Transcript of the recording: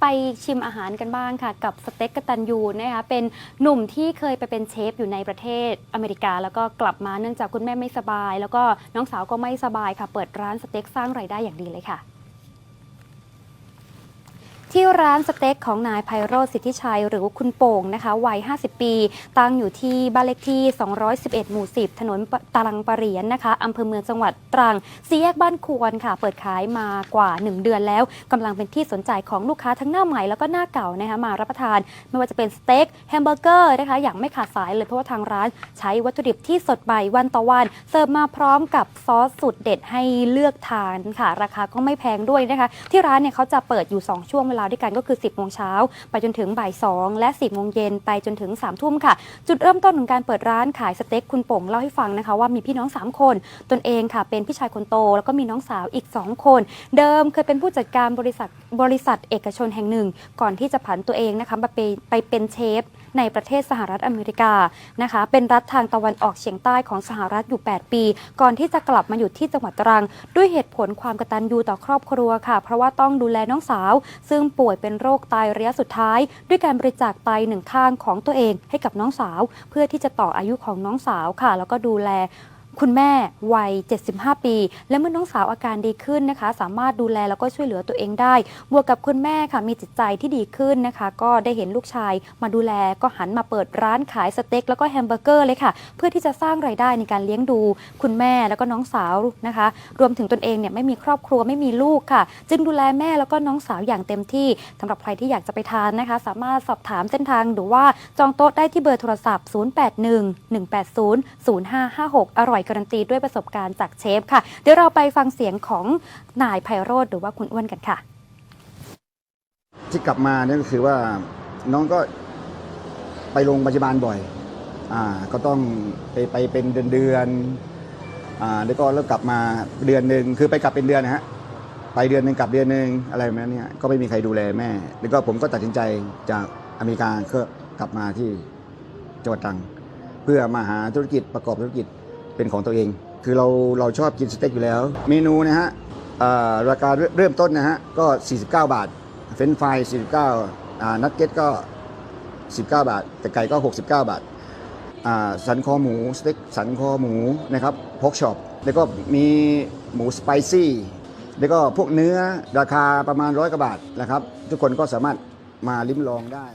ไปชิมอาหารกันบ้างค่ะ กับสเต็กกตันยูนะคะเป็นหนุ่มที่เคยไปเป็นเชฟอยู่ในประเทศอเมริกา แล้วก็กลับมาเนื่องจากคุณแม่ไม่สบาย แล้วก็น้องสาวก็ไม่สบายค่ะ เปิดร้านสเต็กสร้างรายได้อย่างดีเลยค่ะ ที่ร้านสเต็กของนายไพโรจน์สิทธิชัย หรือคุณโป่งนะคะวัย 50 ปี ตั้งอยู่ที่บ้านเลขที่ 211 หมู่ 10 ถนนตาลังปะเหรียนนะคะอำเภอเมืองจังหวัดตรังสี่แยกบ้านควรค่ะ เปิดขายมากว่า 1 เดือนแล้วกำลังเป็นที่สนใจของลูกค้าทั้งหน้าใหม่แล้วก็หน้าเก่านะคะมารับประทาน ไม่ว่าจะเป็นสเต็กแฮมเบอร์เกอร์นะคะอย่างไม่ขาดสายเลยเพราะว่าทางร้าน ใช้วัตถุดิบที่สดใหม่วันต่อวัน เสิร์ฟมาพร้อมกับซอสสูตรเด็ดให้เลือกทานค่ะ ราคาก็ไม่แพงด้วยนะคะ ที่ร้านเนี่ยเขาจะเปิดอยู่ 2 ช่วงเวลาด้วยกันก็คือ 10โมงเช้าไปจนถึงบ่าย2และ 10โมงเย็นไปจนถึง3ทุ่มค่ะ จุดเริ่มต้นของการเปิดร้านขายสเต็กคุณโป่งเล่าให้ฟังนะคะว่ามีพี่น้อง 3 คน ตนเองค่ะ เป็นพี่ชายคนโต แล้วก็มีน้องสาวอีก 2 คน เดิมเคยเป็นผู้จัดการบริษัทบริษัทเอกชนแห่งหนึ่ง ก่อนที่จะผันตัวเองนะคะไปไปเป็นเชฟในประเทศสหรัฐอเมริกานะคะ เป็นรัฐทางตะวันออกเฉียงใต้ของสหรัฐอยู่ 8 ปี ก่อนที่จะกลับมาอยู่ที่จังหวัดตรัง ด้วยเหตุผลความกตัญญูต่อครอบครัวค่ะ เพราะว่าต้องดูแลน้องสาว ซึ่งป่วยเป็นโรคไตระยะสุดท้าย ด้วยการบริจาคไตหนึ่งข้างของตัวเองให้กับน้องสาว เพื่อที่จะต่ออายุของน้องสาวค่ะ แล้วก็ดูแล คุณแม่วัย 75 ปี และเมื่อน้องสาวอาการดีขึ้นนะคะ สามารถดูแลแล้วก็ช่วยเหลือตัวเองได้ บวกกับคุณแม่ค่ะมีจิตใจที่ดีขึ้นนะคะ ก็ได้เห็นลูกชายมาดูแลก็หันมาเปิดร้านขายสเต็กแล้วก็แฮมเบอร์เกอร์เลยค่ะ เพื่อที่จะสร้างไรายได้ในการเลี้ยงดู คุณแม่แล้วก็น้องสาวนะคะ รวมถึงตนเองเนี่ยไม่มีครอบครัวไม่มีลูกค่ะ จึงดูแลแม่แล้วก็น้องสาวอย่างเต็มที่สำหรับใครที่อยากจะไปทานนะคะ สามารถสอบถามเส้นทางหรือว่าจองโต๊ะได้ที่เบอร์โทรศัพท์ 0811800556 อร่อยการันตีด้วยประสบการณ์จากเชฟค่ะ เดี๋ยวเราไปฟังเสียงของนายไพโรธหรือว่าคุณอ้วนกันค่ะ ที่กลับมาเนี่ยก็คือว่าน้องก็ไปโรงพยาบาลบ่อยอ่าก็ต้องไปไปเป็นเดือนเดือนอ่าแล้วก็แล้วกลับมาเดือนหนึ่งคือไปกลับเป็นเดือนนะฮะไปเดือนหนึ่งกลับเดือนหนึ่งอะไรแบบนั้เนี่ยก็ไม่มีใครดูแลแม่ แล้วก็ผมก็ตัดสินใจจากอเมริกาก็กลับมาที่จังหวัดตรัง เพื่อมาหาธุรกิจประกอบธุรกิจ เป็นของตัวเอง คือเราเราชอบกินสเต็กอยู่แล้ว เมนูนะฮะราคาเริ่มต้นนะฮะก็ 49 บาท เฟรนฟราย49อ่านักเก็ตก็ 19 บาทแต่ไก่ก็ 69 บาทสันคอหมูสเต็กสันคอหมูนะครับพอกช็อปแล้วก็มีหมูสไปซี่แล้วก็พวกเนื้อราคาประมาณร้อยกว่าบาทนะครับ ทุกคนก็สามารถมาลิ้มลองได้